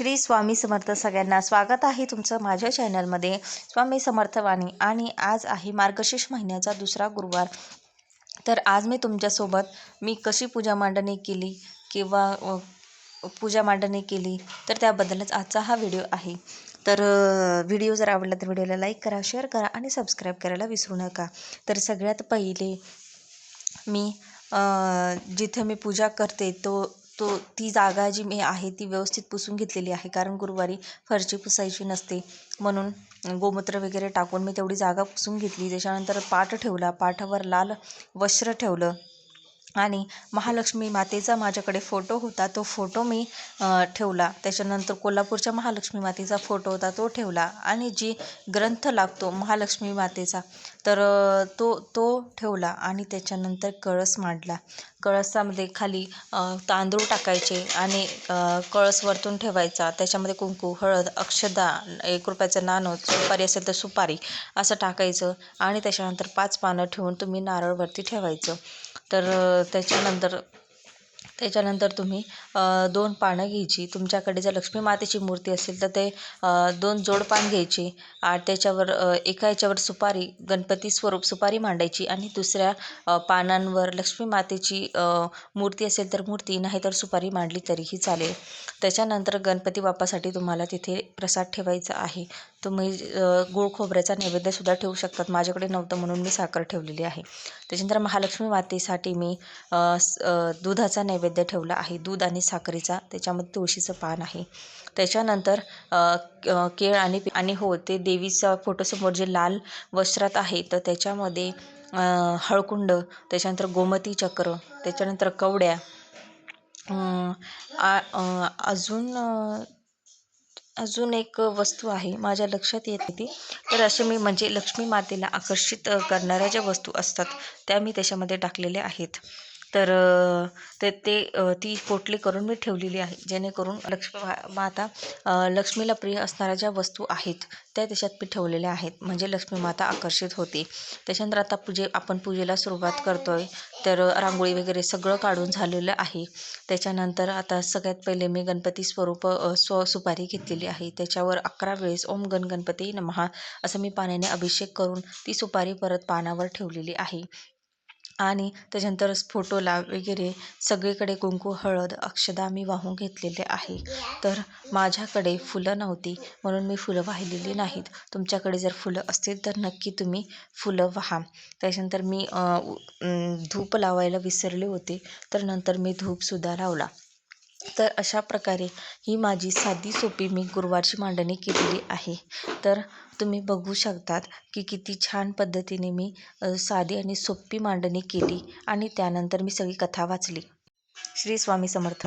श्री स्वामी समर्थ सगळ्यांना स्वागत आहे तुमचं माझ्या चॅनलमध्ये. स्वामी समर्थवाणी आणि आज आहे मार्गशीर्ष महिन्याचा दुसरा गुरुवार. तर आज मी तुमच्यासोबत मी कशी पूजा मांडणी केली किंवा पूजा मांडणी केली तर त्याबद्दलच आजचा हा व्हिडिओ आहे. तर व्हिडिओ जर आवडला तर व्हिडिओला लाईक करा शेअर करा आणि सबस्क्राईब करायला विसरू नका. तर सगळ्यात पहिले मी जिथे मी पूजा करते तो तो ती जागा जी मी आहे ती व्यवस्थित पुसून घेतलेली आहे. कारण गुरुवारी फरची पुसायची नसते. म्हणून गोमूत्र वगैरे टाकून मी तेवढी जागा पुसून घेतली. त्याच्यानंतर पाठ ठेवला. पाठावर लाल वस्त्र ठेवलं. आणि महालक्ष्मी मातेचा माझ्याकडे फोटो होता तो फोटो मी ठेवला. त्याच्यानंतर कोल्हापूरच्या महालक्ष्मी मातेचा फोटो होता तो ठेवला. आणि जी ग्रंथ लागतो महालक्ष्मी मातेचा तर तो तो ठेवला आणि त्याच्यानंतर कळस मांडला. कळसामध्ये खाली तांदूळ टाकायचे आणि कळस वरतून ठेवायचा. त्याच्यामध्ये कुंकू हळद अक्षदा एक रुपयाचं नाणं सुपारी असेल तर सुपारी असं टाकायचं आणि त्याच्यानंतर पाच पानं ठेवून तुम्ही नारळवरती ठेवायचं. तर त्याच्यानंतर त्याच्यानंतर तुम्ही दोन पानं घ्यायची. तुमच्याकडे जर लक्ष्मी मातेची मूर्ती असेल तर ते दोन जोडपान घ्यायची आणि त्याच्यावर एका याच्यावर सुपारी गणपती स्वरूप सुपारी मांडायची आणि दुसऱ्या पानांवर लक्ष्मी मातेची मूर्ती असेल तर मूर्ती नाही तर सुपारी मांडली तरीही चालेल. त्याच्यानंतर गणपती बाप्पासाठी तुम्हाला तिथे प्रसाद ठेवायचा आहे. तुम्ही गुळ खोबऱ्याचा नैवेद्यसुद्धा ठेवू शकतात. माझ्याकडे नव्हतं म्हणून मी साखर ठेवलेली आहे. त्याच्यानंतर महालक्ष्मी मातेसाठी मी दुधाचा नैवेद्य ठेवला आहे. दूध आणि साखरेचा त्याच्यामध्ये तुळशीचं पान आहे. त्याच्यानंतर केळ आणि आणि हो ते देवीचा फोटोसमोर जे लाल वस्त्रात आहे तर त्याच्यामध्ये हळकुंड त्याच्यानंतर गोमती चक्र त्याच्यानंतर कवड्या आ- अजून अजून एक वस्तू आहे. माझ्या लक्षात येत ती. तर असे मी म्हणजे लक्ष्मी मातेला आकर्षित करणाऱ्या ज्या वस्तू असतात त्या मी त्याच्यामध्ये टाकलेल्या आहेत. तर ते ते ती पोटली करून मी ठेवलेली आहे. जेणेकरून लक्ष्मी मा- माता लक्ष्मीला प्रिय असणाऱ्या ज्या वस्तू आहेत त्या त्याच्यात मी ठेवलेल्या आहेत. म्हणजे लक्ष्मी माता आकर्षित होते. त्याच्यानंतर आता पूजे आपण पूजेला सुरुवात करतो आहे तर रांगोळी वगैरे सगळं काढून झालेलं आहे. त्याच्यानंतर आता सगळ्यात पहिले मी गणपती स्वरूप स्व सुपारी घेतलेली आहे. त्याच्यावर अकरा वेळेस ओम गण गणपती नमहा असं मी पाण्याने अभिषेक करून ती सुपारी परत पानावर ठेवलेली आहे. आणि त्याच्यानंतरच फोटोला वगैरे सगळीकडे कुंकू हळद अक्षदा मी वाहून घेतलेले आहे. तर माझ्याकडे फुलं नव्हती म्हणून मी फुलं वाहिलेली नाहीत. तुमच्याकडे जर फुलं असतील तर नक्की तुम्ही फुलं वाहा. त्याच्यानंतर मी धूप लावायला विसरले होते तर नंतर मी धूपसुद्धा लावला. तर अशा प्रकारे ही माझी साधी सोपी मी गुरुवारची मांडणी केलेली आहे. तर तुम्ही बघू शकतात की किती छान पद्धतीने मी साधी आणि सोपी मांडणी केली आणि त्यानंतर मी सगळी कथा वाचली. श्री स्वामी समर्थ.